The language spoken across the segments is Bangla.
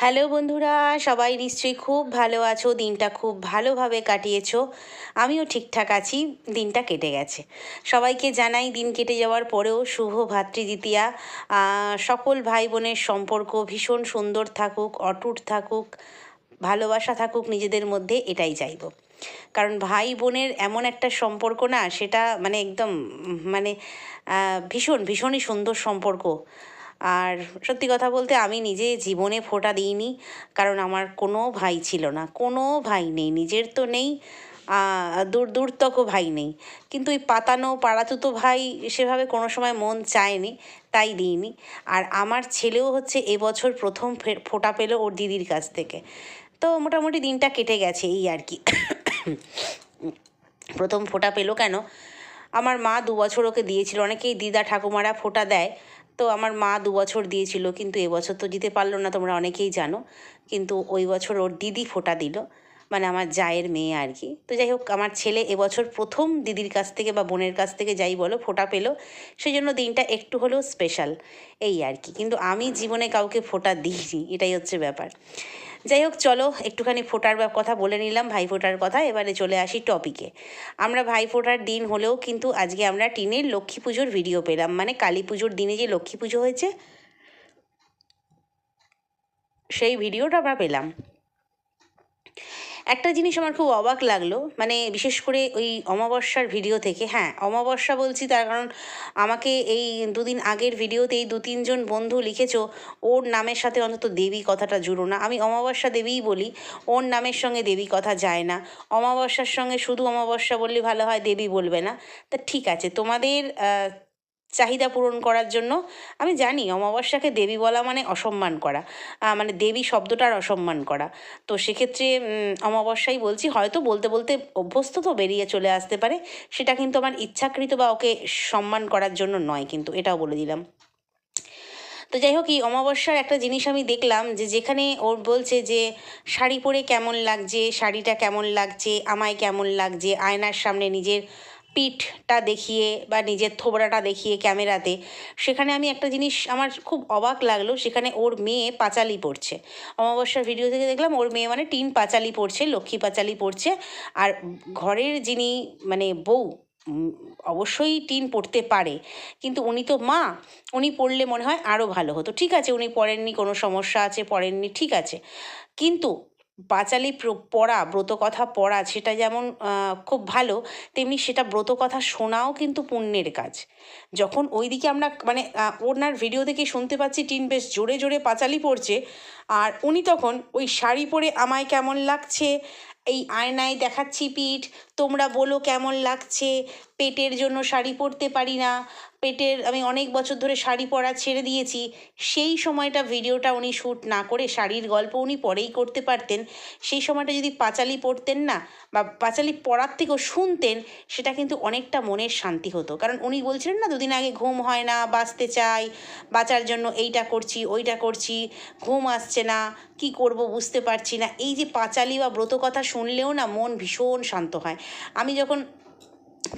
হ্যালো বন্ধুরা, সবাই নিশ্চয়ই খুব ভালো আছো, দিনটা খুব ভালোভাবে কাটিয়েছো। আমিও ঠিকঠাক আছি, দিনটা কেটে গেছে। সবাইকে জানাই দিন কেটে যাওয়ার পরেও শুভ ভাতৃদ্বিতীয়া। সকল ভাই বোনের সম্পর্ক ভীষণ সুন্দর থাকুক, অটুট থাকুক, ভালোবাসা থাকুক, নিজেদের মধ্যে এটাই চাইব। কারণ ভাই বোনের এমন একটা সম্পর্ক না, সেটা মানে একদম মানে ভীষণ, ভীষণই সুন্দর সম্পর্ক। আর সত্যি কথা বলতে আমি নিজে জীবনে ফোঁটা দিইনি, কারণ আমার কোনো ভাই ছিল না, কোনো ভাই নেই, নিজের তো নেই দূর দূরতক ভাই নেই। কিন্তু ওই পাতানো, পাড়াতুতো ভাই সেভাবে কোনো সময় মন চায়নি, তাই দিইনি। আর আমার ছেলেও হচ্ছে এবছর প্রথম ফোঁটা পেল ওর দিদির কাছ থেকে। তো মোটামুটি দিনটা কেটে গেছে এই আর কি। প্রথম ফোঁটা পেল কেন? আমার মা দু বছর ওকে দিয়েছিল, অনেকেই দিদা ঠাকুমারা ফোঁটা দেয় তো আমার মা দু বছর দিয়েছিল, কিন্তু এবছর তো দিতে পারল না, তোমরা অনেকেই জানো। কিন্তু ওই বছর ওর দিদি ফোটা দিল মানে আমার জায়ের মেয়ে আর কি। তো যাই হোক, আমার ছেলে এবছর প্রথম দিদির কাছ থেকে বা বোনের কাছ থেকে যাই বলো, ফোটা পেল। সেই জন্য দিনটা একটু হলেও স্পেশাল এই আর কি। কিন্তু আমি জীবনে কাউকে ফোটা দিইনি, এটাই হচ্ছে ব্যাপার। যাই হোক, চলো একটুখানি ফোটার কথা বলে নিলাম ভাই ফোটার কথা, এবারে চলে আসি টপিকে আমরা ভাই ফোটার দিন হলেও কিন্তু আজকে আমরা টিনের লক্ষ্মী পুজোর ভিডিও পেলাম। মানে কালী পুজোর দিনে যে লক্ষ্মী পুজো হয়েছে, সেই ভিডিওটা আমরা পেলাম। একটা জিনিস আমার খুব অবাক লাগল মানে বিশেষ করে ওই অমাবস্যার ভিডিও থেকে। হ্যাঁ অমাবস্যা বলছি তার কারণ আমাকে এই দুদিন আগের ভিডিওতে এই দু তিনজন বন্ধু লিখেছো, ওর নামের সাথে অন্তত দেবী কথাটা জুড়ো না। আমি অমাবস্যা দেবীই বলি, ওর নামের সঙ্গে দেবী কথা যায় না। অমাবস্যার সঙ্গে শুধু অমাবস্যা বললে ভালো হয়, দেবী বলবে না। তা ঠিক আছে, তোমাদের চাহিদা পূরণ করার জন্য। আমি জানি অমাবস্যাকে দেবী বলা মানে অসম্মান করা মানে দেবী শব্দটার অসম্মান করা। তো সেক্ষেত্রে অমাবস্যাই বলছি, হয়তো বলতে বলতে অভ্যস্ত তো বেরিয়ে চলে আসতে পারে, সেটা কিন্তু আমার ইচ্ছাকৃত বা ওকে সম্মান করার জন্য নয়, কিন্তু এটাও বলে দিলাম। তো যাই হোক, এই অমাবস্যার একটা জিনিস আমি দেখলাম যে যেখানে ওর বলছে যে, শাড়ি পরে কেমন লাগছে, শাড়িটা কেমন লাগছে, আমায় কেমন লাগছে, আয়নার সামনে নিজের পিঠটা দেখিয়ে বা নিজের থোবড়াটা দেখিয়ে ক্যামেরাতে, সেখানে আমি একটা জিনিস আমার খুব অবাক লাগল, সেখানে ওর মেয়ে পাঁচালি পড়ছে। অমাবস্যার ভিডিও থেকে দেখলাম ওর মেয়ে মানে টিন পাঁচালি পড়ছে, লক্ষ্মী পাঁচালি পড়ছে। আর ঘরের যিনি মানে বউ অবশ্যই টিন পড়তে পারে, কিন্তু উনি তো মা, উনি পড়লে মনে হয় আরও ভালো হতো। ঠিক আছে, উনি পড়েননি, কোনো সমস্যা আছে, পড়েননি, ঠিক আছে। কিন্তু পাঁচালি প্র- পড়া, ব্রত কথা পড়া, সেটা যেমন খুব ভালো, তেমনি সেটা ব্রত কথা শোনাও কিন্তু পুণ্যের কাজ। যখন ওইদিকে আমরা মানে ওনার ভিডিও দেখে শুনতে পাচ্ছি, টিন বেশ জোরে জোরে পাঁচালি পড়ছে, আর উনি তখন ওই শাড়ি পরে আমায় কেমন লাগছে, এই আয়নায় দেখাচ্ছি পিঠ, তোমরা বলো কেমন লাগছে, পেটের জন্য শাড়ি পরতে পারি না পেটের, আমি অনেক বছর ধরে শাড়ি পরা ছেড়ে দিয়েছি, সেই সময়টা ভিডিওটা উনি শ্যুট না করে শাড়ির গল্প উনি পরেই করতে পারতেন। সেই সময়টা যদি পাঁচালি পড়তেন না বা পাঁচালি পড়ার থেকেও শুনতেন, সেটা কিন্তু অনেকটা মনের শান্তি হতো। কারণ উনি বলছিলেন না, দুদিন আগে ঘুম হয় না, বাঁচতে চাই, বাঁচার জন্য এইটা করছি, ওইটা করছি, ঘুম আসছে না, কি করব বুঝতে পারছি না। এই যে পাঁচালি বা ব্রত কথা শুনলেও না মন ভীষণ শান্ত হয়। আমি যখন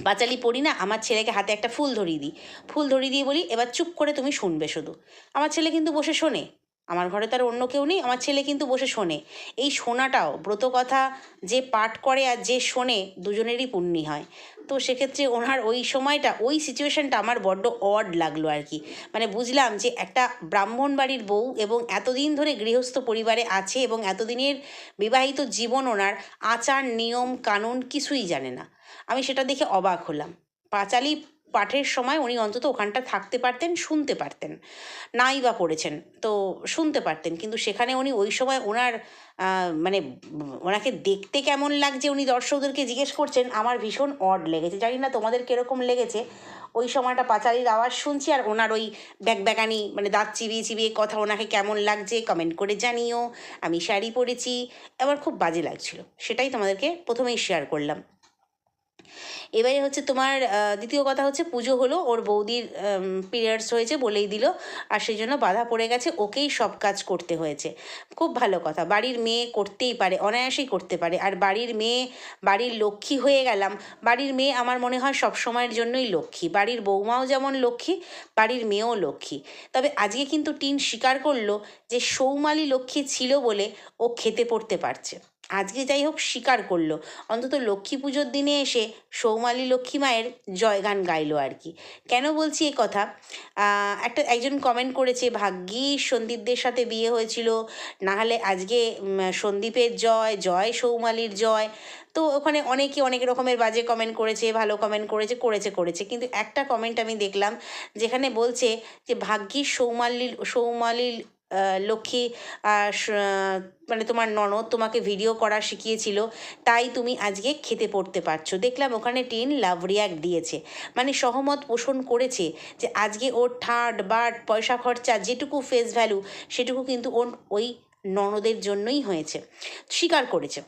পাঁচালি পড়ি না, আমার ছেলেকে হাতে একটা ফুল ধরিয়ে দিই। ফুল ধরিয়ে দিয়ে বলি, এবার চুপ করে তুমি শুনবে শুধু। আমার ছেলে কিন্তু বসে শোনে। আমার ঘরে তার অন্য কেউ নেই, আমার ছেলে কিন্তু বসে শোনে। এই শোনাটাও, ব্রত কথা যে পাঠ করে আর যে শোনে, দুজনেরই পুণ্যি হয়। তো সেক্ষেত্রে ওনার ওই সময়টা, ওই সিচুয়েশনটা আমার বড্ড অড লাগল আর কি। মানে বুঝলাম যে একটা ব্রাহ্মণ বাড়ির বউ এবং এতদিন ধরে গৃহস্থ পরিবারে আছে এবং এতদিনের বিবাহিত জীবন ওনার আচার, নিয়ম, কানুন কিছুই জানে না। আমি সেটা দেখে অবাক হলাম। পাঁচালি পাঠের সময় উনি অন্তত ওখানটা থাকতে পারতেন, শুনতে পারতেন। নাই বা পড়েছেন, তো শুনতে পারতেন। কিন্তু সেখানে উনি ওই সময় ওনার মানে ওনাকে দেখতে কেমন লাগছে, উনি দর্শকদেরকে জিজ্ঞেস করছেন, আমার ভীষণ অড লেগেছে। জানি না তোমাদের কীরকম লেগেছে। ওই সময়টা পাঁচালির আওয়াজ শুনছি আর ওনার ওই ব্যাগ ব্যাগানি মানে দাঁত চিবিয়ে চিবিয়ে কথা ওনাকে কেমন লাগছে কমেন্ট করে জানিও। আমি শাড়ি পরেছি। আমার খুব বাজে লাগছিল। সেটাই তোমাদেরকে প্রথমেই শেয়ার করলাম। এবারে হচ্ছে তোমার দ্বিতীয় কথা হচ্ছে পুজো হলো, ওর বৌদির পিরিয়ডস হয়েছে বলেই দিল, আর সেই জন্য বাধা পড়ে গেছে, ওকেই সব কাজ করতে হয়েছে। খুব ভালো কথা, বাড়ির মেয়ে করতেই পারে, অনায়াসেই করতে পারে, আর বাড়ির মেয়ে, বাড়ির লক্ষ্মী হয়ে গেলাম, বাড়ির মেয়ে আমার মনে হয় সব সময়ের জন্যই লক্ষ্মী, বাড়ির বৌমাও যেমন লক্ষ্মী, বাড়ির মেয়েও লক্ষ্মী। তবে আজকে কিন্তু টিন স্বীকার করল যে সৌমালি লক্ষ্মী ছিল বলে ও খেতে পড়তে পারছে। আজকে যাই হোক স্বীকার করল। অন্তত লক্ষ্মী পুজোর দিনে এসে সৌমালি লক্ষ্মী মায়ের জয়গান গাইলো আর কি। কেন বলছি এই কথা? একটা একজন কমেন্ট করেছে ভাগ্যিস সন্দীপদের সাথে বিয়ে হয়েছিল নাহলে আজকে সন্দীপের জয় জয় সৌমালির জয়। তো ওখানে অনেকে অনেক রকমের বাজে কমেন্ট করেছে ভালো কমেন্ট করেছে করেছে করেছে। কিন্তু একটা কমেন্ট আমি দেখলাম যেখানে বলছে যে ভাগ্যিস সৌমালি সৌমালির আহ, লক্ষ্মী মানে তোমার ননদ তোমাকে ভিডিও করা শিখিয়েছিল, তাই তুমি আজকে খেতে পড়তে পারছ। দেখলাম ওখানে টিন লাভ রিয়াক্ট দিয়েছে। মানে সহমত পোষণ করেছে যে আজকে ওর ঠাট, বাট, পয়সা খরচা, যেটুকু ফেস ভ্যালু সেটুকু কিন্তু ওর, ওই ননদের জন্যই হয়েছে। স্বীকার করেছে।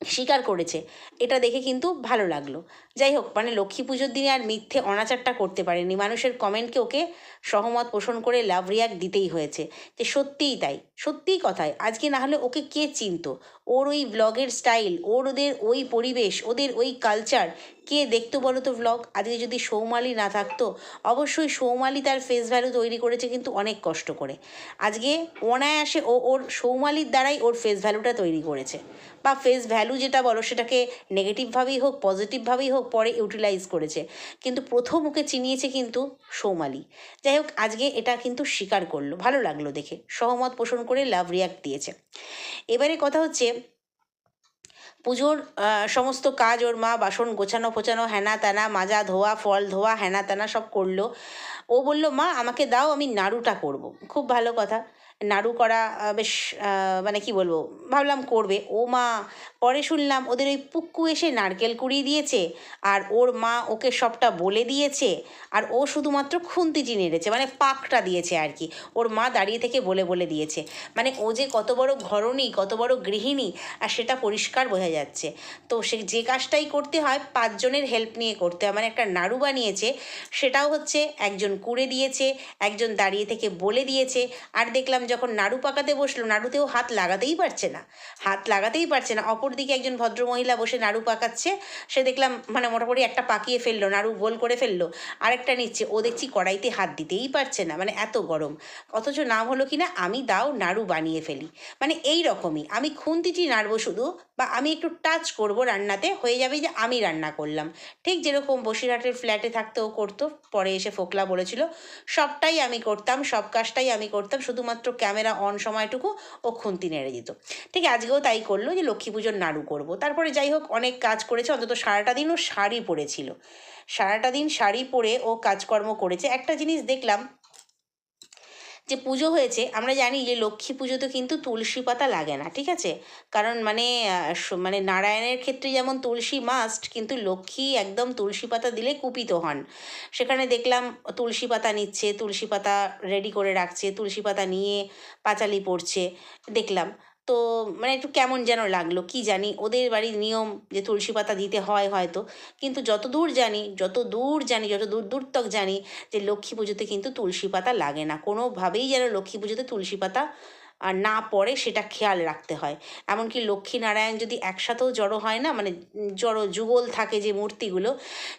স্বীকার করেছে। এটা দেখে কিন্তু ভালো লাগল। যাই হোক মানে লক্ষ্মী পুজোর দিনে আর মিথ্যে অনাচারটা করতে পারেনি। মানুষের কমেন্টকে ওকে সহমত পোষণ করে লাভ রিয়াক্ট দিতেই হয়েছে। যে সত্যিই তাই, সত্যিই কথায় আজকে না হলে ওকে কে চিনতো? ওর ওই ব্লগের স্টাইল ওর ওদের ওই পরিবেশ, ওদের ওই কালচার কে দেখতো বলো তো ব্লগ আজকে যদি সৌমালি না থাকতো, অবশ্যই সৌমালি তার ফেস ভ্যালু তৈরি করেছে কিন্তু অনেক কষ্ট করে। আজকে অনায়াসে ও, ওর সৌমালির দ্বারাই ওর ফেস ভ্যালুটা তৈরি করেছে। বা ফেস ভ্যালু যেটা বলো, সেটাকে নেগেটিভভাবেই হোক পজিটিভভাবেই হোক, পরে ইউটিলাইজ করেছে। কিন্তু প্রথম ওকে চিনিয়েছে কিন্তু সৌমালি। যাই হোক, আজকে এটা কিন্তু স্বীকার করল। ভালো লাগল দেখে। সহমত পোষণ করে লাভ রিয়াক্ট দিয়েছে। এবারে কথা হচ্ছে, পুজোর সমস্ত কাজ ওর মা বাসন গোছানো, ফোছানো হ্যানা ত্যানা মাজা, ধোয়া, ফল ধোয়া হ্যানা ত্যানা সব করল। ও বলল, মা, আমাকে দাও, আমি নাড়ুটা করব। খুব ভালো কথা। নাড়ু করা বেশ মানে কি বলব, ভাবলাম করবে। ও মা, পরে শুনলাম ওদের ওই পুক্কু এসে নারকেল কুড়িয়ে দিয়েছে আর ওর মা ওকে সবটা বলে দিয়েছে আর ও শুধুমাত্র খুন্তি খুন্তিটি নেড়েছে মানে পাকটা দিয়েছে আর কি। ওর মা দাঁড়িয়ে থেকে বলে বলে দিয়েছে। মানে ও যে কত বড় ঘরণী, কত বড় গৃহিণী আর সেটা পরিষ্কার বোঝা যাচ্ছে। তো সে যে কাজটাই করতে হয়, পাঁচজনের হেল্প নিয়ে করতে হয়। মানে একটা নাড়ু বানিয়েছে, সেটাও হচ্ছে একজন কুড়ে দিয়েছে, একজন দাঁড়িয়ে থেকে বলে দিয়েছে। আর দেখলাম যখন নাড়ু পাকাতে বসল, নাড়ুতেও হাত লাগাতেই পারছে না। হাত লাগাতেই পারছে না। অপরদিকে একজন ভদ্রমহিলা বসে নাড়ু পাকাচ্ছে। সে দেখলাম মানে মোটামুটি একটা পাকিয়ে ফেলল, নাড়ু গোল করে ফেলল। আরেকটা নিচ্ছে। ও দেখছি কড়াইতে হাত দিতেই পারছে না মানে এত গরম। অথচ নাম হলো কি না আমি দাও নাড়ু বানিয়ে ফেলি। মানে এই রকমই। আমি খুন্তিটি নাড়বো শুধু। বা আমি একটু টাচ করব রান্নাতে, হয়ে যাবে যে আমি রান্না করলাম। ঠিক যেরকম বসিরহাটের ফ্ল্যাটে থাকতে ও করতো, পরে এসে ফোকলা বলেছিল, সবটাই আমি করতাম, সব কাজটাই আমি করতাম, শুধুমাত্র ক্যামেরা অন সময়টুকু ও খুন্তি নেড়ে দিত। ঠিক আজকেও তাই করল যে লক্ষ্মী পুজোর নাড়ু করব। তারপরে যাই হোক, অনেক কাজ করেছে, অন্তত সারাটা দিন ও শাড়ি পরেছিল। সারাটা দিন শাড়ি পরে ও কাজকর্ম করেছে। একটা জিনিস দেখলাম যে পুজো হয়েছে, আমরা জানি যে লক্ষ্মী পুজোতে কিন্তু তুলসী পাতা লাগে না, ঠিক আছে? কারণ মানে মানে নারায়ণের ক্ষেত্রে যেমন তুলসী মাস্ট কিন্তু লক্ষ্মী একদম তুলসী পাতা দিলে কুপিত হন। সেখানে দেখলাম তুলসী পাতা নিচ্ছে, তুলসী পাতা রেডি করে রাখছে, তুলসী পাতা নিয়ে পাঁচালি পড়ছে, দেখলাম। তো মানে একটু কেমন যেন লাগল, কি জানি? ওদের বাড়ির নিয়ম যে তুলসী পাতা দিতে হয় হয়তো, কিন্তু যত দূর জানি, যত দূর জানি, যত দূর দূর তক জানি যে লক্ষ্মী পুজোতে কিন্তু তুলসী পাতা লাগে না। কোনোভাবেই যেন লক্ষ্মী পুজোতে তুলসী পাতা আর না পড়ে সেটা খেয়াল রাখতে হয়। এমনকি লক্ষ্মী নারায়ণ যদি একসাথেও জড়ো হয় না মানে জড়ো যুগল থাকে যে মূর্তিগুলো,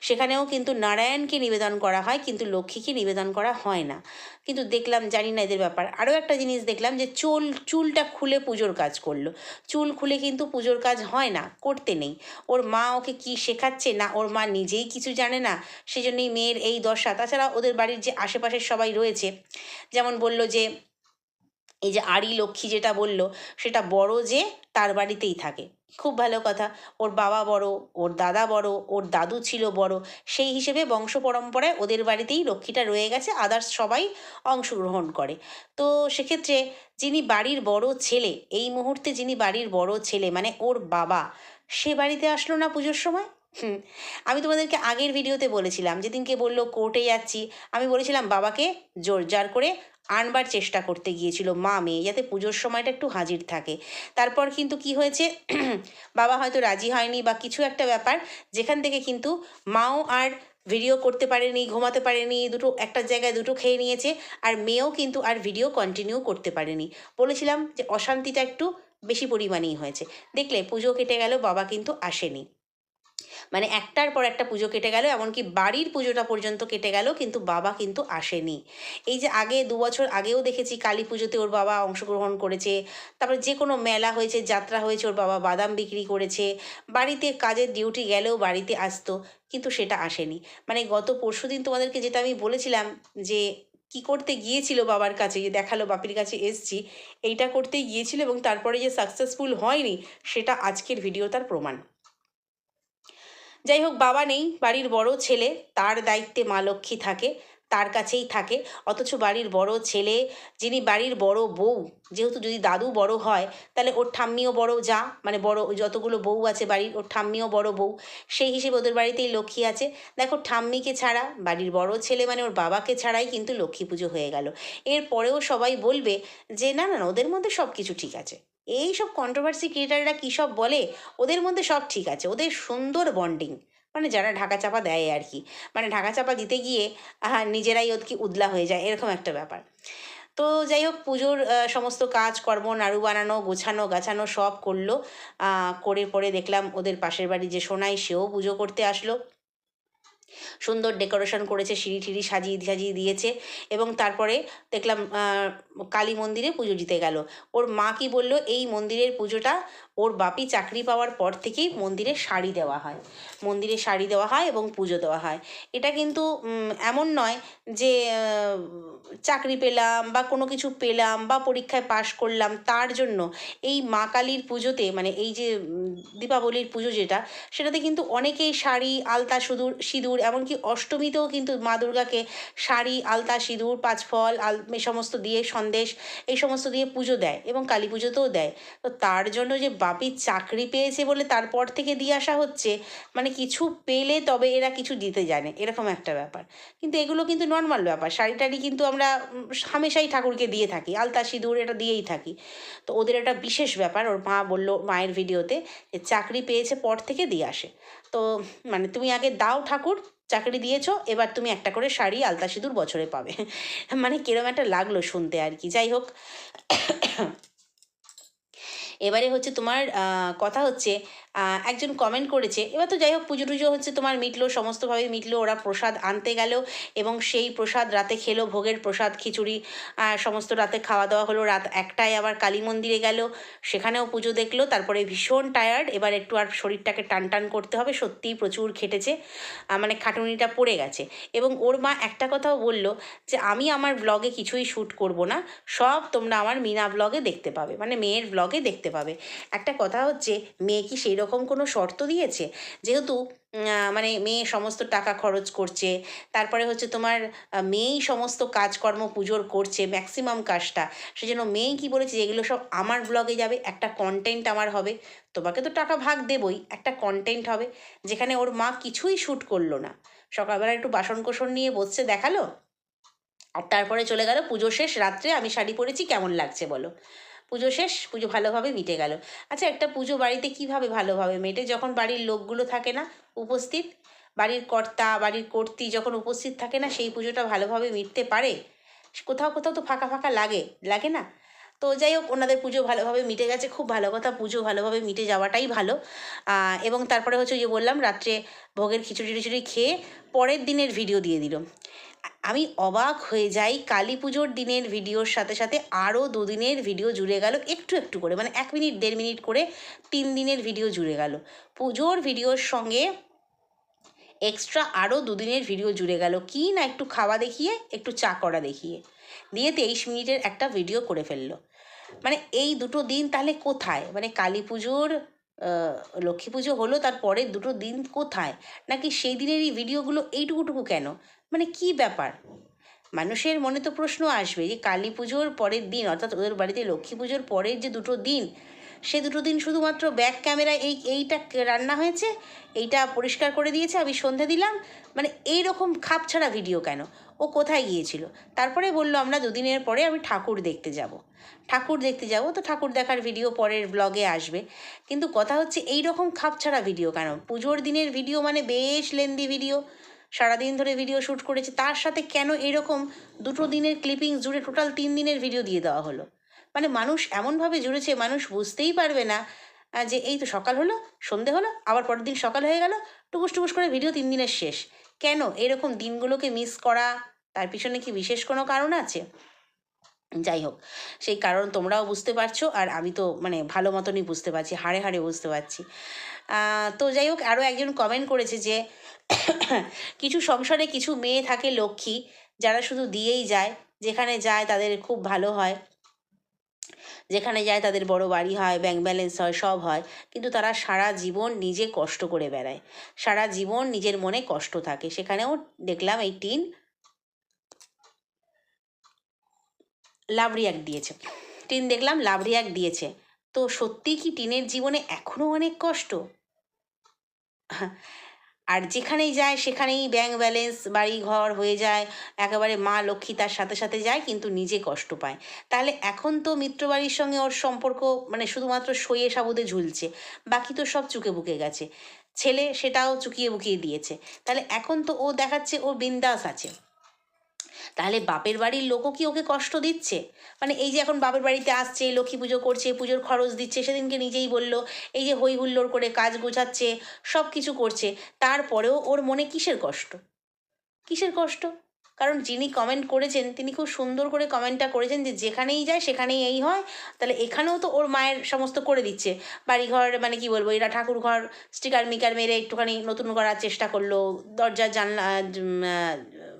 সেখানেও কিন্তু নারায়ণকে নিবেদন করা হয়, কিন্তু লক্ষ্মীকে নিবেদন করা হয় না। কিন্তু দেখলাম, জানি না এদের ব্যাপার। আরও একটা জিনিস দেখলাম যে চুল, চুলটা খুলে পুজোর কাজ করল। চুল খুলে কিন্তু পুজোর কাজ হয় না, করতে নেই। ওর মা ওকে কি শেখাচ্ছে না, ওর মা নিজেই কিছু জানে না, সেজন্যই মেয়ের এই দশা। তাছাড়া ওদের বাড়ির যে আশেপাশের সবাই রয়েছে, যেমন বলল যে এই যে আড়ি লক্ষ্মী যেটা বলল, সেটা বড় যে তার বাড়িতেই থাকে। খুব ভালো কথা। ওর বাবা বড়, ওর দাদা বড়, ওর দাদু ছিল বড়, সেই হিসেবে বংশ পরম্পরায় ওদের বাড়িতেই লক্ষ্মীটা রয়ে গেছে আদার্স সবাই অংশগ্রহণ করে। তো সেক্ষেত্রে যিনি বাড়ির বড় ছেলে, এই মুহূর্তে যিনি বাড়ির বড় ছেলে মানে ওর বাবা, সে বাড়িতে আসলো না পুজোর সময়? হুম। আমি তোমাদেরকে আগের ভিডিওতে বলেছিলাম, যেদিনকে বলল কোর্টে যাচ্ছি, আমি বলেছিলাম বাবাকে জোর জার করে আনবার চেষ্টা করতে গিয়েছিল মা মেয়ে, যাতে পুজোর সময়টা একটু হাজির থাকে। তারপর কিন্তু কি হয়েছে? বাবা হয়তো রাজি হয়নি বা কিছু একটা ব্যাপার, যেখান থেকে কিন্তু মাও আর ভিডিও করতে পারেনি, ঘুমাতে পারেনি, দুটো, একটা জায়গায় দুটো খেয়ে নিয়েছে, আর মেয়েও কিন্তু আর ভিডিও কন্টিনিউ করতে পারেনি। বলেছিলাম যে অশান্তিটা একটু বেশি পরিমাণেই হয়েছে। দেখলে পুজো কেটে গেল, বাবা কিন্তু আসেনি। মানে একটার পর একটা পুজো কেটে গেল, এমনকি বাড়ির পুজোটা পর্যন্ত কেটে গেল, কিন্তু বাবা কিন্তু আসেনি। এই যে আগে, দু বছর আগেও দেখেছি কালী পুজোতে ওর বাবা অংশগ্রহণ করেছে, তারপরে যে কোনো মেলা হয়েছে, যাত্রা হয়েছে, ওর বাবা বাদাম বিক্রি করেছে, বাড়িতে কাজের ডিউটি গেলেও বাড়িতে আসতো, কিন্তু সেটা আসেনি। মানে গত পরশু দিন তোমাদেরকে যেটা আমি বলেছিলাম যে, কি করতে গিয়েছিল বাবার কাছে, যে দেখাল বাপির কাছে এসছি, এইটা করতে গিয়েছিল এবং তারপরে যে সাকসেসফুল হয়নি, সেটা আজকের ভিডিও তার প্রমাণ। যাই হোক বাবা নেই, বাড়ির বড় ছেলে, তার দায়িত্বে মা লক্ষ্মী থাকে, তার কাছেই থাকে, অথচ বাড়ির বড় ছেলে, যিনি বাড়ির বড় বউ, যেহেতু যদি দাদু বড় হয়, তাহলে ওর ঠাম্মিও বড় যা মানে বড় যতগুলো বউ আছে বাড়ির, ওর ঠাম্মিও বড় বউ, সেই হিসেবে ওদের বাড়িতেই লক্ষ্মী আছে। দেখো, ঠাম্মিকে ছাড়া, বাড়ির বড় ছেলে মানে ওর বাবাকে ছাড়াই কিন্তু লক্ষ্মী পুজো হয়ে গেল। এরপরেও সবাই বলবে যে, না না ওদের মধ্যে সব কিছু ঠিক আছে। এই সব কন্ট্রোভার্সি ক্রিয়েটাররা কী সব বলে? ওদের মধ্যে সব ঠিক আছে। ওদের সুন্দর বন্ডিং মানে যারা ঢাকা চাপা দেয় আর কি। মানে ঢাকা চাপা দিতে গিয়ে নিজেরাই ওদেরকে উদলা হয়ে যায়, এরকম একটা ব্যাপার। তো যাই হোক, পুজোর সমস্ত কাজ, কর্ম, নাড়ু বানানো, গোছানো, গাছানো সব করল। করে পরে দেখলাম ওদের পাশের বাড়ি যে সোনাই, সেও পুজো করতে আসলো। সুন্দর ডেকোরেশন করেছে, সিঁড়ি টিড়ি সাজিয়ে সাজিয়ে দিয়েছে এবং তারপরে দেখলাম কালী মন্দিরে পুজো দিতে গেল। ওর মা কি বলল, এই মন্দিরের পুজোটা ওর বাপি চাকরি পাওয়ার পর থেকেই মন্দিরে শাড়ি দেওয়া হয়। মন্দিরে শাড়ি দেওয়া হয় এবং পুজো দেওয়া হয়। এটা কিন্তু এমন নয় যে চাকরি পেলাম বা কোনো কিছু পেলাম বা পরীক্ষায় পাশ করলাম তার জন্য এই মা কালীর পুজোতে মানে এই যে দীপাবলির পুজো যেটা, সেটাতে কিন্তু অনেকেই শাড়ি, আলতা সিঁদুর সিঁদুর, এমনকি অষ্টমীতেও কিন্তু মা দুর্গাকে শাড়ি, আলতা, সিঁদুর, পাঁচফল, আল এই সমস্ত দিয়ে সন্দেশ, এই সমস্ত দিয়ে পুজো দেয় এবং কালী পুজোতেও দেয়। তো তার জন্য যে বাপি চাকরি পেয়েছে বলে তারপর থেকে দিয়ে আসা হচ্ছে মানে কিছু পেলে তবে এরা কিছু দিতে জানে, এরকম একটা ব্যাপার। কিন্তু এগুলো কিন্তু নর্মাল ব্যাপার শাড়ি টাড়ি কিন্তু আমরা হামেশাই ঠাকুরকে দিয়ে থাকি, আলতা সিঁদুর এটা দিয়েই থাকি। তো ওদের একটা বিশেষ ব্যাপার, ওর মা বলল মায়ের ভিডিওতে যে চাকরি পেয়েছে পর থেকে দিয়ে আসে। তো মানে তুমি আগে দাও ঠাকুর, চাকরি দিয়েছ, এবার তুমি একটা করে শাড়ি, আলতা সিঁদুর বছরে পাবে। মানে কিরম একটা লাগল শুনতে আর কি। যাই হোক এবারে হচ্ছে তোমার কথা হচ্ছে একজন কমেন্ট করেছে, এবার তো যাই হোক, পুজো টুজো হচ্ছে তোমার মিটলো সমস্তভাবে মিটলো, ওরা প্রসাদ আনতে গেল এবং সেই প্রসাদ রাতে খেলো, ভোগের প্রসাদ, খিচুড়ি সমস্ত রাতে খাওয়া দাওয়া হলো, রাত একটায় আবার কালী মন্দিরে গেল, সেখানেও পুজো দেখল, তারপরে ভীষণ টায়ার্ড এবার একটু আর শরীরটাকে টান টান করতে হবে, সত্যিই প্রচুর খেটেছে মানে খাটুনিটা পড়ে গেছে, এবং ওর মা একটা কথাও বলল যে, আমি আমার ব্লগে কিছুই শ্যুট করব না, সব তোমরা আমার মিনা ব্লগে দেখতে পাবে মানে মেয়ের ব্লগে দেখতে পাবে। একটা কথা হচ্ছে, মেয়ে কি সেই রকম কোনো শর্ত দিয়েছে? যেহেতু মানে মেয়ে সমস্ত টাকা খরচ করছে, তারপরে হচ্ছে তোমার মেয়েই সমস্ত কাজকর্ম পুজোর করছে ম্যাক্সিমাম কাজটা, সেজন্য মেয়েই কি বলেছে যে এগুলো সব আমার ব্লগে যাবে, একটা কন্টেন্ট আমার হবে। তোমাকে তো টাকা ভাগ দেবই, একটা কন্টেন্ট হবে, যেখানে ওর মা কিছুই শ্যুট করল না। সকালবেলা একটু বাসন কোসন নিয়ে বসছে, দেখাল, আর তারপরে চলে গেল পুজো শেষ, রাত্রে আমি শাড়ি পরেছি, কেমন লাগছে বলো? পুজো শেষ? পুজো ভালোভাবে মিটে গেল। আচ্ছা একটা পুজো বাড়িতে কীভাবে ভালোভাবে মেটে? যখন বাড়ির লোকগুলো থাকে না, উপস্থিত, বাড়ির কর্তা, বাড়ির কর্ত্রী যখন উপস্থিত থাকে না, সেই পুজোটা ভালোভাবে মিটতে পারে? কোথাও কোথাও তো ফাঁকা ফাঁকা লাগে লাগে না? তো যাই হোক, ওনাদের পুজো ভালোভাবে মিটে গেছে। খুব ভালো কথা, পুজো ভালোভাবে মিটে যাওয়াটাই ভালো। এবং তারপরে হচ্ছে যে বললাম, রাত্রে ভোগের খিচুড়ি টিচুড়ি খেয়ে পরের দিনের ভিডিও দিয়ে দিল। আমি অবাক হয়ে যাই। কালী পুজোর দিনের ভিডিওর সাথে সাথে আরও দুদিনের ভিডিও জুড়ে গেল, একটু একটু করে মানে এক মিনিট, দেড় মিনিট করে তিন দিনের ভিডিও জুড়ে গেল। পুজোর ভিডিওর সঙ্গে এক্সট্রা আরও দুদিনের ভিডিও জুড়ে গেল। কি না একটু খাওয়া দেখিয়ে, একটু চা করা দেখিয়ে। দিয়ে তেইশ মিনিটের একটা ভিডিও করে ফেলল। মানে এই দুটো দিন তাহলে কোথায়? মানে কালী পুজোর লক্ষ্মী পুজো হলো তার পরের দুটো দিন কোথায়? নাকি সেই দিনেরই ভিডিওগুলো এইটুকুটুকু কেন? মানে কি ব্যাপার? মানুষের মনে তো প্রশ্ন আসবে যে কালী পুজোর পরের দিন, অর্থাৎ ওদের বাড়িতে লক্ষ্মী পুজোর পরের যে দুটো দিন, সে দুটো দিন শুধুমাত্র ব্যাক ক্যামেরায় এই, এইটা রান্না হয়েছে? এইটা পরিষ্কার করে দিয়েছে, আমি সন্ধে দিলাম। মানে এই রকম খাপ ছাড়া ভিডিও কেন? ও কোথায় গিয়েছিল? তারপরে বলল, আমরা দুদিনের পরে আমি ঠাকুর দেখতে যাব। ঠাকুর দেখতে যাব? তো ঠাকুর দেখার ভিডিও পরের ব্লগে আসবে। কিন্তু কথা হচ্ছে, এই রকম খাপছাড়া ভিডিও কেন? পুজোর দিনের ভিডিও মানে বেশ লেন্দি ভিডিও সারাদিন ধরে ভিডিও শ্যুট করেছে। তার সাথে কেন এরকম দুটো দিনের ক্লিপিং জুড়ে টোটাল তিন দিনের ভিডিও দিয়ে দেওয়া হলো? মানে মানুষ এমনভাবে জুড়েছে, মানুষ বুঝতেই পারবে না যে এই তো সকাল হলো, সন্ধে হলো, আবার পরের দিন সকাল হয়ে গেল, টুকুস টুকুস করে ভিডিও তিন দিনের শেষ। কেন এরকম দিনগুলোকে মিস করা? তার পিছনে কি বিশেষ কোনো কারণ আছে? যাই হোক সেই কারণ তোমরাও বুঝতে পারছ আর আমি তো মানে ভালো মতনই বুঝতে পারছি, হাড়ে হাড়ে বুঝতে পারছি। তো যাই হোক আরও একজন কমেন্ট করেছে যে, কিছু সংসারে কিছু মেয়ে থাকে লক্ষ্মী, যারা শুধু দিয়েই যায়, যেখানে যায় তাদের খুব ভালো হয়, যেখানে যায় তাদের বড় বাড়ি হয় ব্যাংক ব্যালেন্স হয়, সব হয়, কিন্তু তারা সারা জীবন নিজে কষ্ট করে বেড়ায়। সারা জীবন নিজের মনে কষ্ট থাকে। সেখানেও দেখলাম এই টিন লাভ রিয়াক্ট দিয়েছে। টিন দেখলাম লাভ রিয়াক্ট দিয়েছে। তো সত্যি কি টিনের জীবনে এখনও অনেক কষ্ট? আর যেখানেই যায়, সেখানেই ব্যাংক ব্যালেন্স বাড়ি ঘর হয়ে যায়, একেবারে মা লক্ষ্মী তার সাথে সাথে যায়, কিন্তু নিজে কষ্ট পায়। তাহলে এখন তো মিত্রবাড়ির সঙ্গে ওর সম্পর্ক মানে শুধুমাত্র সইয়ে সাবুদে ঝুলছে, বাকি তো সব চুকে বুকে গেছে। ছেলে সেটাও চুকিয়ে বুকিয়ে দিয়েছে। তাহলে এখন তো ও দেখাচ্ছে ও বিন্দাস আছে। তাহলে বাপের বাড়ির লোকও কি ওকে কষ্ট দিচ্ছে? মানে এই যে এখন বাপের বাড়িতে আসছে, লক্ষ্মী পুজো করছে, পুজোর খরচ দিচ্ছে, সেদিনকে নিজেই বলল, এই যে হই হুল্লোড় করে কাজ গোছাচ্ছে সব কিছু করছে, তারপরেও ওর মনে কিসের কষ্ট? কিসের কষ্ট? কারণ যিনি কমেন্ট করেছেন, তিনি খুব সুন্দর করে কমেন্টটা করেছেন যে যেখানেই যায়, সেখানেই এই হয়। তাহলে এখানেও তো ওর মায়ের সমস্ত করে দিচ্ছে। বাড়িঘর মানে কি বলব, এরা ঠাকুর ঘর স্টিকার মিকার মেরে একটুখানি নতুন করার চেষ্টা করল, দরজার জানলা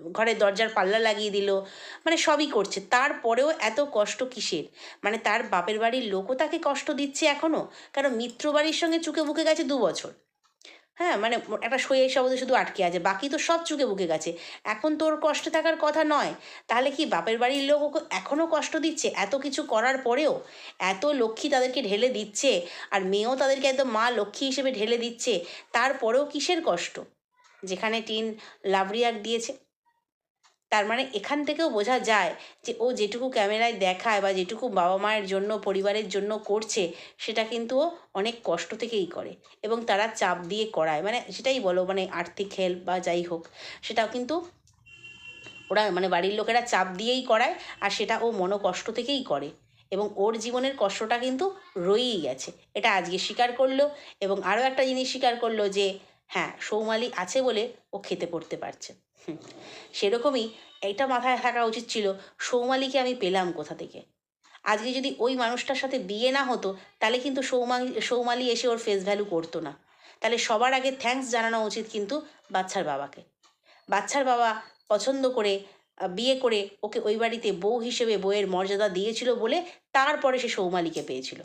ঘরের দরজার পাল্লা লাগিয়ে দিল। মানে সবই করছে। তারপরেও এত কষ্ট কিসের? মানে তার বাপের বাড়ির লোকও তাকে কষ্ট দিচ্ছে এখনও কারণ মিত্র বাড়ির সঙ্গে চুকে বুকে গেছে দু বছর। হ্যাঁ মানে একটা সই শব্দে শুধু আটকে আছে। বাকি তো সব চুকে বুকে গেছে। এখন তোর কষ্ট থাকার কথা নয়। তাহলে কি বাপের বাড়ির লোক এখনও কষ্ট দিচ্ছে? এত কিছু করার পরেও? এত লক্ষ্মী তাদেরকে ঢেলে দিচ্ছে? আর মেয়েও তাদেরকে একদম মা লক্ষ্মী হিসেবে ঢেলে দিচ্ছে? তারপরেও কিসের কষ্ট? যেখানে টিন লাভ রিয়াক্ট দিয়েছে। তার মানে এখান থেকেও বোঝা যায় যে ও যেটুকু ক্যামেরায় দেখায় বা যেটুকু বাবা মায়ের জন্য, পরিবারের জন্য করছে, সেটা কিন্তু ও অনেক কষ্ট থেকেই করে এবং তারা চাপ দিয়ে করায়। মানে সেটাই বলো মানে আর্থিক হেল্প বা যাই হোক, সেটাও কিন্তু ওরা মানে বাড়ির লোকেরা চাপ দিয়েই করায় আর সেটা ও মনোকষ্ট থেকেই করে এবং ওর জীবনের কষ্টটা কিন্তু রয়েই গেছে। এটা আজকে স্বীকার করল এবং আরও একটা জিনিস স্বীকার করল যে হ্যাঁ সৌমালি আছে বলে ও খেতে পড়তে পারছে। সেরকমই এটা মাথায় থাকা উচিত ছিল, সৌমালিকে আমি পেলাম কোথা থেকে? আজকে যদি ওই মানুষটার সাথে বিয়ে না হতো, তাহলে কিন্তু সৌমালি সৌমালি এসে ওর ফেস ভ্যালু করতো না। তাহলে সবার আগে থ্যাঙ্কস জানানো উচিত কিন্তু বাচ্চার বাবাকে। বাচ্চার বাবা পছন্দ করে বিয়ে করে ওকে ওই বাড়িতে বউ হিসেবে বউয়ের মর্যাদা দিয়েছিল বলে তারপরে সে সৌমালিকে পেয়েছিল।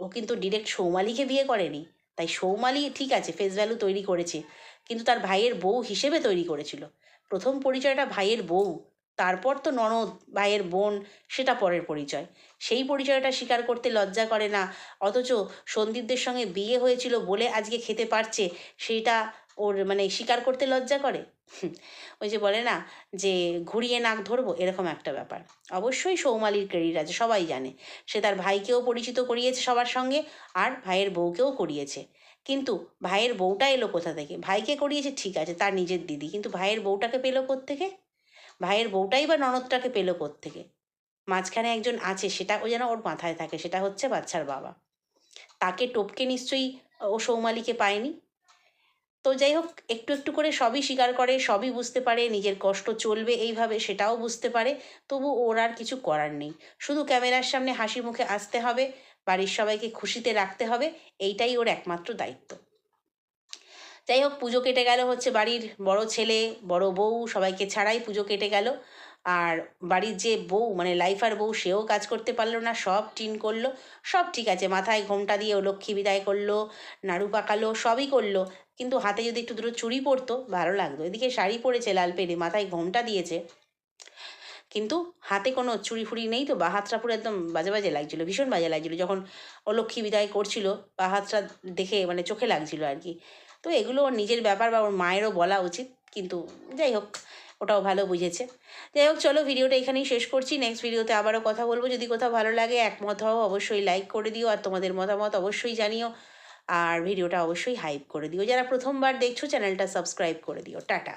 ও কিন্তু ডিরেক্ট সৌমালিকে বিয়ে করেনি। তাই সৌমালি ঠিক আছে ফেস ভ্যালু তৈরি করেছে, কিন্তু তার ভাইয়ের বউ হিসেবে তৈরি করেছিল। প্রথম পরিচয়টা ভাইয়ের বউ, তারপর তো ননদ, ভাইয়ের বোন, সেটা পরের পরিচয়। সেই পরিচয়টা স্বীকার করতে লজ্জা করে না। অথচ সন্দীপদের সঙ্গে বিয়ে হয়েছিল বলে আজকে খেতে পারছে সেইটা ওর মানে স্বীকার করতে লজ্জা করে? ওই যে বলে না যে ঘুরিয়ে নাক ধরবো, এরকম একটা ব্যাপার। অবশ্যই সৌমালির ক্রেডিট আছে, সবাই জানে। সে তার ভাইকেও পরিচিত করিয়েছে সবার সঙ্গে, আর ভাইয়ের বউকেও করিয়েছে। কিন্তু ভাইয়ের বউটা এলো কোথা থেকে? ভাইকে করিয়েছে, ঠিক আছে, তার নিজের দিদি। কিন্তু ভাইয়ের বউটাকে পেল থেকে ভাইয়ের বউটাই বা ননদটাকে পেল থেকে মাঝখানে একজন আছে, সেটা ও যেন ওর মাথায় থাকে, সেটা হচ্ছে বাচ্চার বাবা। তাকে টপকে নিশ্চয়ই ও সৌমালিকে পায়নি। তো যাই হোক, একটু একটু করে সবই স্বীকার করে, সবই বুঝতে পারে, নিজের কষ্ট চলবে এইভাবে, সেটাও বুঝতে পারে। তবু ওর আর কিছু করার নেই। শুধু ক্যামেরার সামনে হাসি মুখে আসতে হবে। বাড়ির সবাইকে খুশিতে রাখতে হবে, এইটাই ওর একমাত্র দায়িত্ব। যাই হোক, পুজো কেটে গেল হচ্ছে বাড়ির বড় ছেলে, বড় বউ, সবাইকে ছাড়াই পুজো কেটে গেল। আর বাড়ির যে বউ মানে লাইফার বউ, সেও কাজ করতে পারল না, সব টিন করল, সব ঠিক আছে, মাথায় ঘোমটা দিয়ে ও লক্ষ্মী বিদায় করল, নাড়ু পাকালো, সবই করল। কিন্তু হাতে যদি একটু দুটো চুড়ি পরতো, ভালো লাগতো। এদিকে শাড়ি পরেছে লাল পেরে, মাথায় ঘোমটা দিয়েছে। কিন্তু হাতে কোনো চুড়ি ফুড়ি নেই তো বা হাতটা পুরো একদম বাজে বাজে লাগছিল, ভীষণ বাজে লাগছিল। যখন ও লক্ষ্মী বিদায় করছিল বা হাতটা দেখে মানে চোখে লাগছিল আর কি। তো এগুলো ওর নিজের ব্যাপার বা ওর মায়েরও বলা উচিত, কিন্তু যাই হোক, ওটাও ভালো বুঝেছে। যাই হোক, চলো ভিডিওটা এখানেই শেষ করছি। নেক্সট ভিডিওতে আবারও কথা বলব। যদি কোথাও ভালো লাগে, একমত হও, অবশ্যই লাইক করে দিও আর তোমাদের মতামত অবশ্যই জানিও। আর ভিডিওটা অবশ্যই হাইপ করে দিও। যারা প্রথমবার দেখছ চ্যানেলটা সাবস্ক্রাইব করে দিও। টাটা।